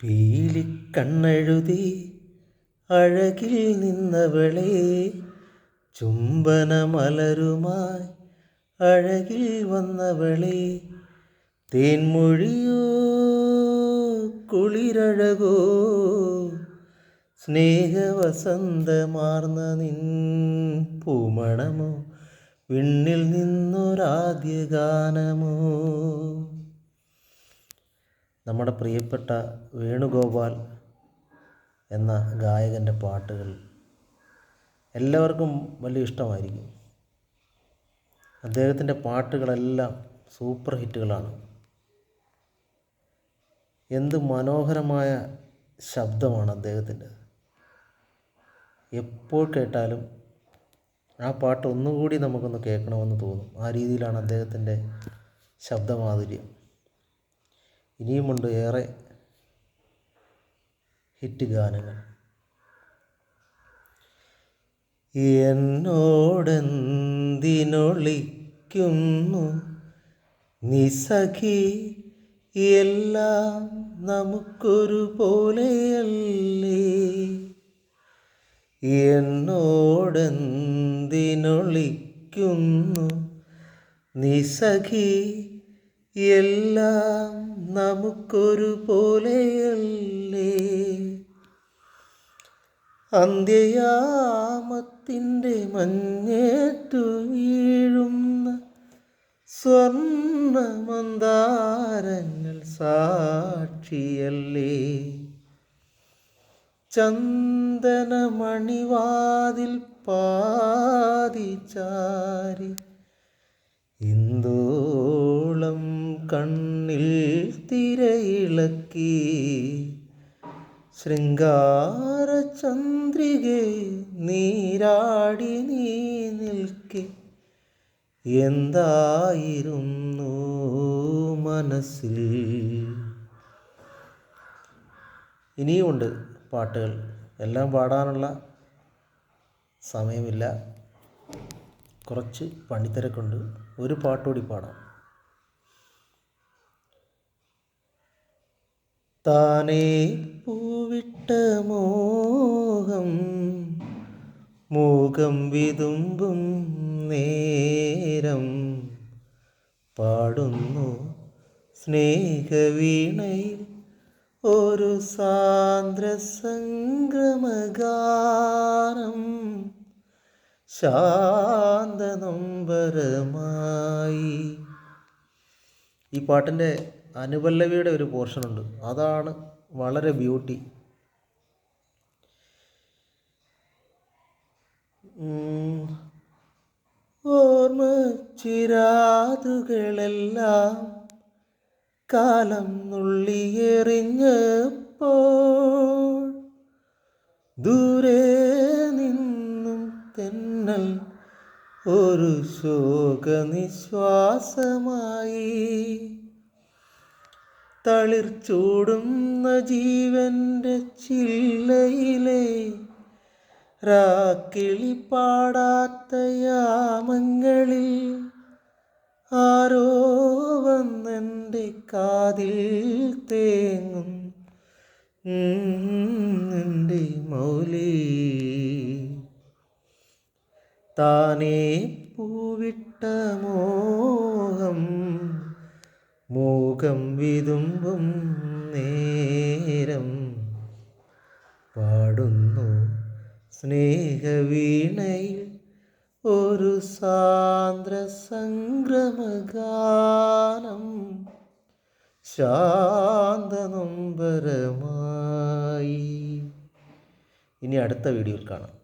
പീലിക്കണ്ണെഴുതി അഴകിൽ നിന്നവളെ ചുംബനമലരുമായി അഴകിൽ വന്നവളെ തേൻമൊഴിയോ കുളിരഴകോ സ്നേഹവസന്തമാർന്ന നിൻ പൂമണമോ വിണ്ണിൽ നിന്നൊരാദ്യ ഗാനമോ നമ്മുടെ പ്രിയപ്പെട്ട വേണുഗോപാൽ എന്ന ഗായകന്റെ പാട്ടുകൾ എല്ലാവർക്കും വലിയ ഇഷ്ടമായിരിക്കും. അദ്ദേഹത്തിന്റെ പാട്ടുകളെല്ലാം സൂപ്പർ ഹിറ്റുകളാണ്. എന്ത് മനോഹരമായ ശബ്ദമാണ് അദ്ദേഹത്തിന്റെ. എപ്പോൾ കേട്ടാലും ആ പാട്ട് ഒന്നുകൂടി നമുക്കൊന്ന് കേൾക്കണമെന്ന് തോന്നും. ആ രീതിയിലാണ് അദ്ദേഹത്തിന്റെ ശബ്ദമാധുര്യം. ഇനിയുമുണ്ട് ഏറെ ഹിറ്റ് ഗാനങ്ങൾ. എന്നോടെന്തിനൊളിക്കുന്നു? നിസഖി എല്ലാം നമുക്കൊരു പോലെയല്ലേ? എന്നോടെന്തിനൊളിക്കുന്നു? നിസഖി എല്ലാം നമുക്കൊരു പോലെയല്ലേ? അന്ത്യയാമത്തിന്റെ മഞ്ഞേറ്റു വീഴുന്ന സ്വർണമന്താരങ്ങൾ സാക്ഷിയല്ലേ? ചന്ദനമണിവാതിൽ ചാരി ഇന്ദോളം കണ്ണിൽ തിരയിളക്കി. ശൃംഗാരചന്ദ്രികെ നീരാടി നീ നിൽക്കെ. എന്തായിരുന്നു മനസ്സിൽ? ഇനിയുമുണ്ട് പാട്ടുകൾ. എല്ലാം പാടാനുള്ള സമയമില്ല. കുറച്ച് പണിത്തിരക്കുണ്ട്. ഒരു പാട്ടുകൂടി പാടാം. താനേ പൂവിട്ട മോഹം മൂകം വിതുമ്പും നേരം. പാടുന്നു സ്നേഹവീണയിൽ ഒരു സാന്ദ്ര സംക്രമഗാനം ശാന്തനൊമ്പരമായി. ഈ പാട്ടിന്റെ അനുപല്ലവിയുടെ ഒരു പോർഷനുണ്ട് അതാണ് വളരെ ബ്യൂട്ടി ഓർമ്മ ചിരാതുകളെല്ലാം കാലം നുള്ളിയെറിഞ്ഞപ്പോൾ ദൂരെ നിന്നും തെന്നൽ ഒരു ശോകനിശ്വാസമായി തളിർച്ചൂടുന്ന ജീവന്റെ ചില്ലയിലെ രാക്കിളി പാടാത്ത യാമങ്ങളിൽ ആരോ വന്നെന്റെ കാതിൽ തേങ്ങും എന്റെ മൗലി. താനേ പൂവിട്ട മോഹം മൂകം വിതുമ്പും നേരം പാടുന്നു സ്നേഹവീണയിൽ ഒരു സാന്ദ്ര സംക്രമഗാനം ശാന്തനൊമ്പരമായി. ഇനി അടുത്ത വീഡിയോയിൽ കാണാം.